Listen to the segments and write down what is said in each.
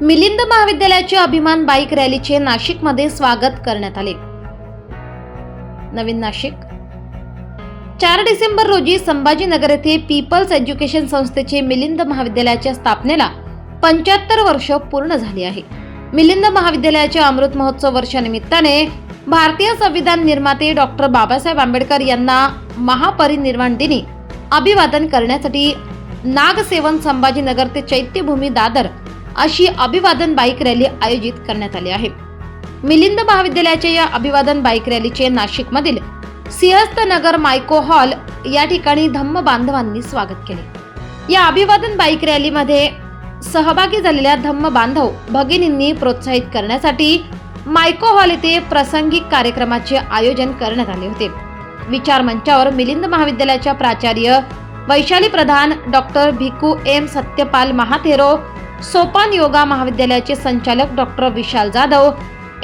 मिलिंद महाविद्यालयाची अभिमान बाईक रॅलीचे नाशिकमध्ये स्वागत करण्यात आले. नवीन नाशिक. चार डिसेंबर रोजी संभाजीनगर येथे पीपल्स एज्युकेशन संस्थेचे मिलिंद महाविद्यालयाच्या स्थापनेला पंच्याहत्तर वर्ष पूर्ण झाली आहे. मिलिंद महाविद्यालयाच्या अमृत महोत्सव वर्षानिमित्ताने भारतीय संविधान निर्माते डॉक्टर बाबासाहेब आंबेडकर यांना महापरिनिर्वाण दिनी अभिवादन करण्यासाठी नागसेवन संभाजीनगर ते चैत्यभूमी दादर अशी अभिवादन बाईक रॅली आयोजित करण्यात आली आहे. मिलिंद महाविद्यालयाच्या या अभिवादन बाईक रॅलीचे नाशिकमधील सिंहस्थ नगर मायको हॉल या ठिकाणी धम्म बांधवांनी स्वागत केले. या अभिवादन बाईक रॅलीमध्ये सहभागी झालेल्या धम्म बांधव भगिनींनी प्रोत्साहित करण्यासाठी मायको हॉल येथे प्रासंगिक कार्यक्रमाचे आयोजन करण्यात आले होते. विचार मंचावर मिलिंद महाविद्यालयाच्या प्राचार्य वैशाली प्रधान डॉक्टर भिकू एम सत्यपाल महाथेरो सोपान योगा महाविद्यालयाचे संचालक doctor Vishal Jadhav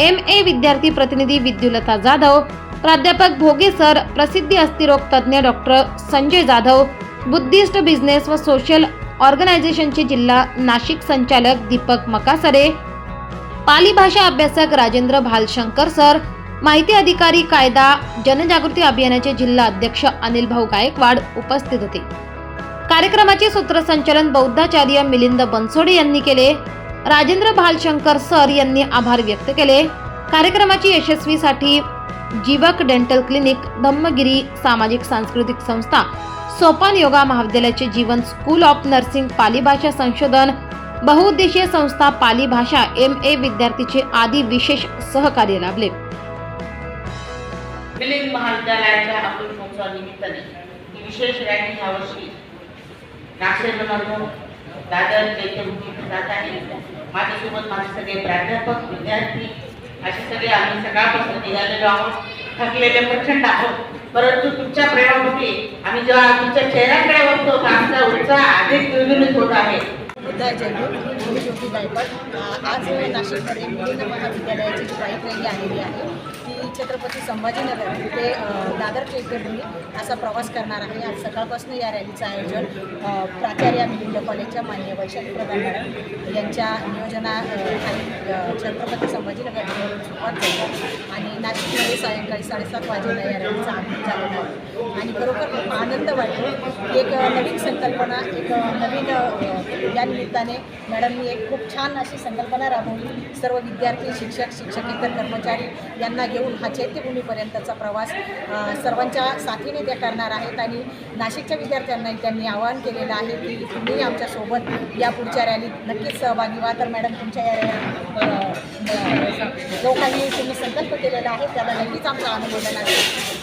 M A विद्यार्थी प्रतिनिधी विद्युलता जाधव प्राध्यापक भोगे सर प्रसिद्धी अस्थिरोग तज्ज्ञ doctor Sanjay Jadhav Buddhist business व सोशल ऑर्गनायझेशनचे जिल्हा नाशिक संचालक दीपक मकासरे पाली भाषा अभ्यासक राजेंद्र भालशंकर सर माहिती अधिकारी कायदा जनजागृती अभियानाचे जिल्हा अध्यक्ष अनिल भाऊ गायकवाड उपस्थित होते. कार्यक्रमाचे सूत्रसंचालन बौद्धाचार्य मिलिंद बनसोडे यांनी केले. राजेंद्र भालशंकर सर यांनी आभार व्यक्त केले. कार्यक्रमाची यशस्वीसाठी जीवक डेंटल क्लिनिक धम्मगिरी सामाजिक सांस्कृतिक संस्था सोपान योगा महाविद्यालयाचे Jeevan school of nursing Pali भाषा संशोधन बहुउद्देशीय संस्था पाली भाषा एम ए विद्यार्थीचे आदी विशेष सहकार्य लाभले. मिलिंद महाविद्यालयाच्या अमृत महोत्सवानिमित्ताने ही विशेष रॅली यावर्षी नागसेवनातून दादर चैत्यभूमी जात आहे माझ्यासोबत माझे सगळे प्राध्यापक विद्यार्थी असे सगळे आम्ही सकाळपासून निघालेलो आहोत थकलेले प्रचंड आहोत. परंतु तुमच्या प्रेमामध्ये आम्ही जेव्हा तुमच्या चेहऱ्याकडे बघतो तर आमचा उत्साह अधिक द्विगुणित होत आहे. बुद्धा जयंती मी ज्योती गायकवाड. आज नाशिकमध्ये मिलिंद महाविद्यालयाची जी बाईक रॅली आलेली आहे. छत्रपती संभाजीनगर ते दादर चैत्यभूमी असा प्रवास करणार आहे. आज सकाळपासून या रॅलीचं आयोजन प्राचार्य मिलिंद कॉलेजच्या मान्य वैशाली प्रधान मॅडम यांच्या नियोजना छत्रपती संभाजीनगर सुरुवात झाली आणि नाशिकमध्ये सायंकाळी साडेसात वाजेला या रॅलीचं आगमन झालेलं आहे. आणि खरोखर खूप आनंद वाटतो. एक नवीन संकल्पना एक नवीन या निमित्ताने मॅडमनी एक खूप छान अशी संकल्पना राबवली. सर्व विद्यार्थी शिक्षक शिक्षकेतर कर्मचारी यांना घेऊन हा चैत्यभूमीपर्यंतचा प्रवास सर्वांच्या साथीने त्या करणार आहेत आणि नाशिकच्या विद्यार्थ्यांनाही त्यांनी आवाहन केलेलं आहे की तुम्ही आमच्यासोबत या पुढच्या रॅलीत नक्कीच सहभागी व्हा. तर मॅडम तुमच्या या अ, जो काही तुम्ही संकल्प केलेला आहे त्याला नक्कीच आमचा अनुभव आहे.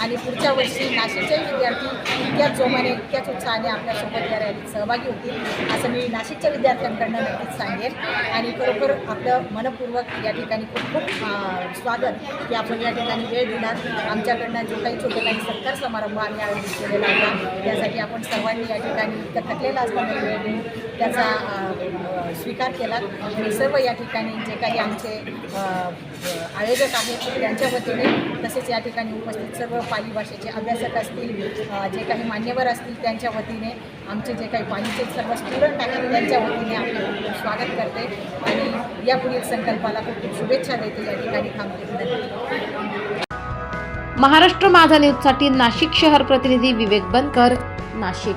आणि पुढच्या वर्षी नाशिकचेही विद्यार्थी इतक्याच जोमाने इतक्याच उत्साहाने आपल्यासोबत या रॅलीत सहभागी होतील असं मी नाशिकच्या विद्यार्थ्यांकडनं नक्कीच सांगेन. आणि खरोखर आपलं मनपूर्वक या ठिकाणी खूप खूप स्वागत की आपण या ठिकाणी वेळ दिला आमच्याकडनं जो काही छोटे काही सत्कार समारंभ आम्ही आयोजित केलेला होता त्यासाठी आपण सर्वांनी या ठिकाणी थकलेला असताना वेळ देऊन त्याचा स्वीकार केला. आणि सर्व या ठिकाणी जे काही आमचे आयोजक आहेत त्यांच्या वतीने तसेच या ठिकाणी उपस्थित सर्व पाली भाषेचे अभ्यासक असतील जे काही मान्यवर असतील त्यांच्या वतीने आमचे जे काही पालीचे सर्व स्टुडंट आहेत त्यांच्या वतीने आपलं खूप स्वागत करते. आणि यापुढील संकल्पाला खूप खूप शुभेच्छा देते. या ठिकाणी थांबते महाराष्ट्र माझा न्यूजसाठी नाशिक शहर प्रतिनिधी विवेक बनकर नाशिक.